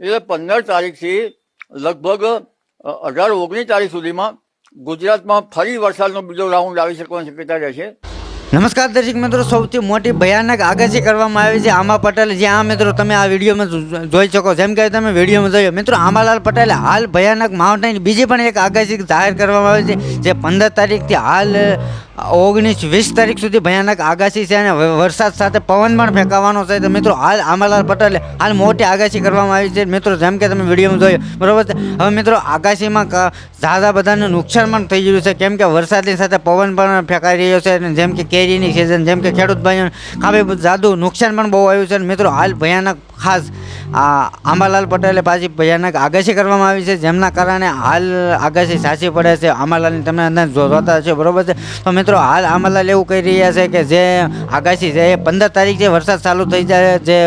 એટલે પંદર તારીખથી લગભગ અઢાર ઓગણીસ તારીખ સુધીમાં ગુજરાતમાં ફરી વરસાદનો બીજો રાઉન્ડ આવી શકવાની શક્યતા રહેશે નમસ્કાર દર્શક મિત્રો, સૌથી મોટી ભયાનક આગાહી કરવામાં આવી છે આમા પટેલ. જે આ મિત્રો, તમે આ વિડીયોમાં જોઈ શકો જેમ કે તમે વિડીયોમાં જોયો. મિત્રો આંબાલાલ પટેલે હાલ ભયાનક માઉન્ટેન બીજી પણ એક આગાહી જાહેર કરવામાં આવી છે, જે પંદર તારીખથી હાલ ઓગણીસ વીસ તારીખ સુધી ભયાનક આગાહી છે અને વરસાદ સાથે પવન પણ ફેંકાવાનો છે. તો મિત્રો, હાલ આંબાલાલ પટેલે, હાલ મોટી આગાહી કરવામાં આવી છે. મિત્રો, જેમ કે તમે વિડીયોમાં જોયો, બરોબર છે? હવે મિત્રો આગાહીમાં ઝાઝા બધાને નુકસાન પણ થઈ ગયું છે. કેમ કે વરસાદની સાથે પવન પણ ફેંકાઈ રહ્યો છે અને જેમ કે કેરીની સિઝન જેમ કે ખેડૂત ભાઈઓ કાફી જાદુ નુકસાન પણ બહુ આવ્યું છે. અને મિત્રો, હાલ ભયાનક ખાસ આ આંબાલાલ પટેલે પાછી ભયાનક આગાશી કરવામાં આવી છે, જેમના કારણે હાલ આગાશી સાચી પડે છે. આંબાલાલની તમે અંદર જોતા છો બરાબર છે? તો મિત્રો, હાલ આંબાલાલ એવું કહી રહ્યા છે કે જે આગાશી છે, એ પંદર તારીખ જે વરસાદ ચાલુ થઈ જાય જે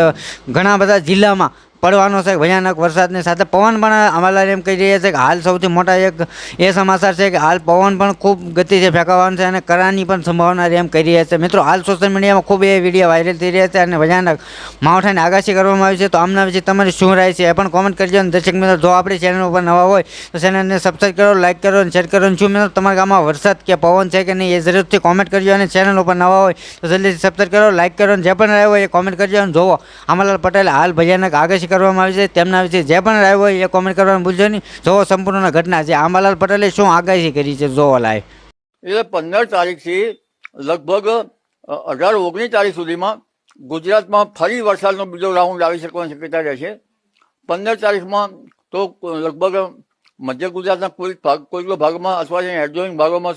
ઘણા બધા જિલ્લામાં. પડવાનો છે, ભયાનક વરસાદની સાથે પવન પણ અમારા એમ કહી રહ્યા છે કે હાલ સૌથી મોટા એક એ સમાચાર છે કે હાલ પવન પણ ખૂબ ગતિથી ફેંકાવાનો છે અને કરાની પણ સંભાવના એમ કહી રહ્યા છે. મિત્રો, હાલ સોશિયલ મીડિયામાં ખૂબ એ વીડિયો વાયરલ થઈ રહ્યા છે અને ભયાનક માવઠાને આગાશી કરવામાં આવી છે. તો આમના વિશે તમારી શું રાય છે એ પણ કોમેન્ટ કરજો અને દર્શક મિત્રો, જો આપણી ચેનલ ઉપર નવા હોય, તો ચેનલને સબસ્ક્રાઈબ કરો લાઈક કરો અને શેર કરો. શું મિત્રો, તમારા ગામમાં વરસાદ કે પવન છે કે નહીં એ જરૂરથી કોમેન્ટ કરજો અને ચેનલ ઉપર નવા હોય, તો જલ્દીથી સબસ્ક્રાઈબ કરો લાઈક કરો અને જે પણ રહ્યો હોય એ કોમેન્ટ કરજો. અને જોવો અમરલાલ પટેલ હાલ ભયાનક આગાહી કરવામાં આવી છે, તેમના વિશે જે પણ રાય હોય એ કોમેન્ટ કરવાનું ભૂલજો નહીં. જોવો સંપૂર્ણ ઘટના છે. આંબાલાલ પટેલે શું આગાહી કરી છે જોવો લાય એટલે પંદર તારીખથી લગભગ અઢાર, ઓગણીસ તારીખ સુધીમાં ગુજરાતમાં ફરી વરસાદનો બીજો રાઉન્ડ આવી શકવાની શક્યતા રહેશે પંદર તારીખમાં તો લગભગ મધ્ય ગુજરાતના કોઈ ભાગ કોઈ કોઈ ભાગમાં અથવા એડજોઈંગ ભાગોમાં